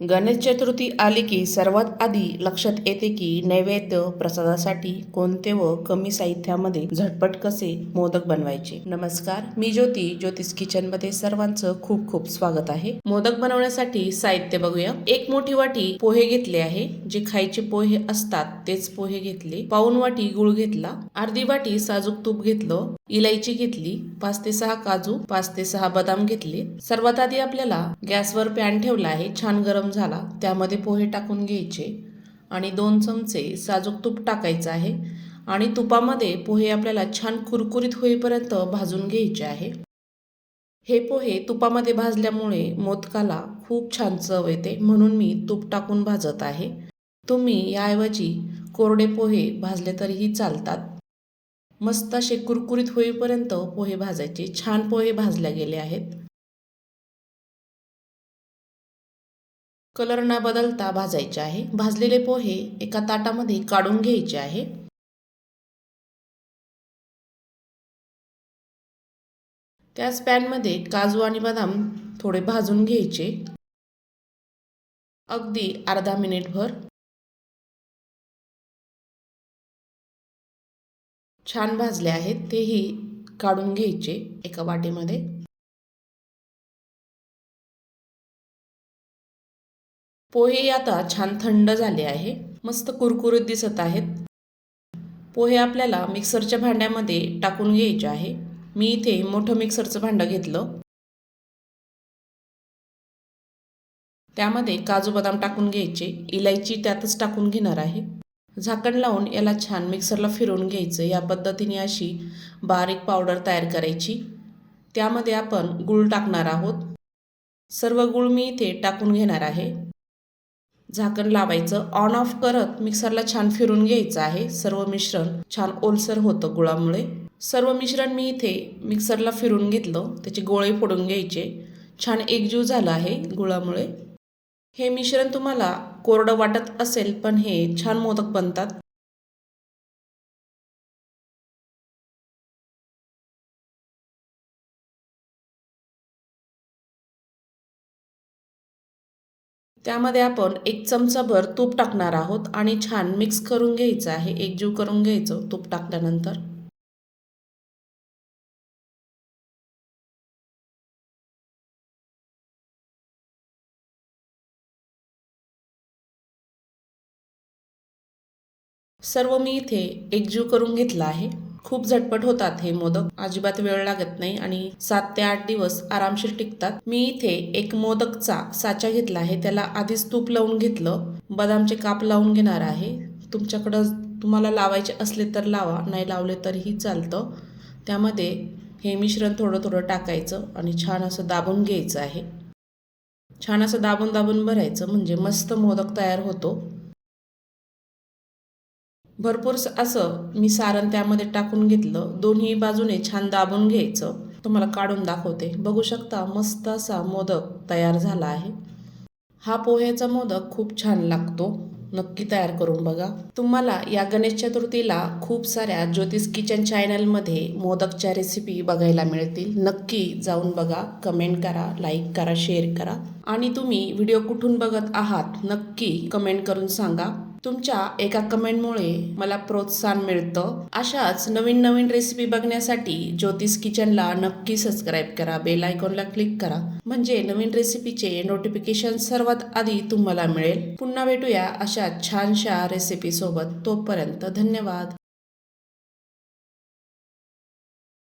गणेश चतुर्थी आली की सर्वात आधी लक्षात येते की नैवेद्य प्रसादासाठी कोणते व कमी साहित्यामध्ये झटपट कसे मोदक बनवायचे? नमस्कार मी ज्योती ज्योतिष किचनमध्ये सर्वांचं खूप खूप स्वागत आहे. मोदक बनवण्यासाठी साहित्य बघूया. एक मोठी वाटी पोहे घेतले आहे. जे खायचे पोहे असतात तेच पोहे घेतले. पाऊन वाटी गुळ घेतला. अर्धी वाटी साजूक तूप घेतलं. इलायची घेतली. पाच ते सहा काजू पाच ते सहा बदाम घेतले. सर्वात आधी आपल्याला गॅसवर पॅन ठेवला आहे. छान गरम झाला त्यामध्ये पोहे टाकून घ्यायचे आणि दोन चमचे साजूक तूप टाकायचं आहे आणि तुपामध्ये पोहे आपल्याला छान कुरकुरीत होईपर्यंत भाजून घ्यायचे आहे. हे पोहे तुपामध्ये भाजल्यामुळे मोदकाला खूप छान चव येते म्हणून मी तूप टाकून भाजत आहे. तुम्ही याऐवजी कोरडे पोहे भाजले तरीही चालतात. मस्त असे कुरकुरीत होईपर्यंत पोहे भाजायचे. छान पोहे भाजले गेले आहेत. कलर न बदलता भाजायचे आहे. भाजलेले पोहे एका ताटामध्ये काढून घ्यायचे आहे. त्याच पॅनमध्ये काजू आणि बदाम थोडे भाजून घ्यायचे. अगदी अर्धा मिनिटभर छान भाजले आहेत तेही काढून घ्यायचे एका वाटीमध्ये. पोहे आता छान थंड झाले आहे. मस्त कुरकुरीत दिसत आहेत. पोहे आपल्याला मिक्सरच्या भांड्यामध्ये टाकून घ्यायचे आहे. मी इथे मोठं मिक्सरचं भांडं घेतलं. त्यामध्ये काजू बदाम टाकून घ्यायचे. इलायची त्यातच टाकून घेणार आहे. झाकण लावून याला छान मिक्सरला फिरवून घ्यायचं. या पद्धतीने अशी बारीक पावडर तयार करायची. त्यामध्ये आपण गूळ टाकणार आहोत. सर्व गूळ मी इथे टाकून घेणार आहे. झाकण लावायचं ऑन ऑफ करत मिक्सरला छान फिरून घ्यायचं आहे. सर्व मिश्रण छान ओलसर होतं गुळामुळे. सर्व मिश्रण मी इथे मिक्सरला फिरून घेतलं. त्याचे गोळे फोडून घ्यायचे. छान एकजीव झालं आहे गुळामुळे. हे मिश्रण तुम्हाला कोरडं वाटत असेल पण हे छान मोदक बनतात. त्यामध्ये आपण एक चमचाभर तूप टाकणार आहोत आणि छान मिक्स करून घ्यायचं आहे. एकजीव करून घ्यायचं तूप टाकल्यानंतर. सर्व मी इथे एकजीव करून घेतला आहे. खूप झटपट होतात हे मोदक. अजिबात वेळ लागत नाही आणि सात ते आठ दिवस आरामशीर टिकतात. मी इथे एक मोदकचा साचा घेतला आहे. त्याला आधीच तूप लावून घेतलं. बदामचे काप लावून घेणार आहे. तुमच्याकडं तुम्हाला लावायचे असले तर लावा नाही लावले तरीही चालतं. त्यामध्ये हे मिश्रण थोडं थोडं टाकायचं आणि छान असं दाबून घ्यायचं आहे. छान असं दाबून दाबून भरायचं. म्हणजे मस्त मोदक तयार होतो. भरपूर असं मी सारण त्यामध्ये टाकून घेतलं. दोन्ही बाजूने छान दाबून घ्यायचं. तुम्हाला काढून दाखवते. बघू शकता मस्त असा मोदक तयार झाला आहे. हा पोह्याचा मोदक खूप छान लागतो. नक्की तयार करून बघा. तुम्हाला या गणेश चतुर्थीला खूप साऱ्या ज्योतिष किचन चॅनलमध्ये मोदकच्या रेसिपी बघायला मिळतील. नक्की जाऊन बघा. कमेंट करा लाईक करा शेअर करा. आणि तुम्ही व्हिडिओ कुठून बघत आहात नक्की कमेंट करून सांगा. तुमच्या एका कमेंटमुळे मला प्रोत्साहन मिळतं. अशाच नवीन नवीन रेसिपी बघण्यासाठी ज्योतिष किचनला नक्की सबस्क्राईब करा. बेल आयकॉनला क्लिक करा. म्हणजे नवीन रेसिपीचे नोटिफिकेशन सर्वात आधी तुम्हाला मिळेल. पुन्हा भेटूया अशा छानशा रेसिपीसोबत तोपर्यंत धन्यवाद.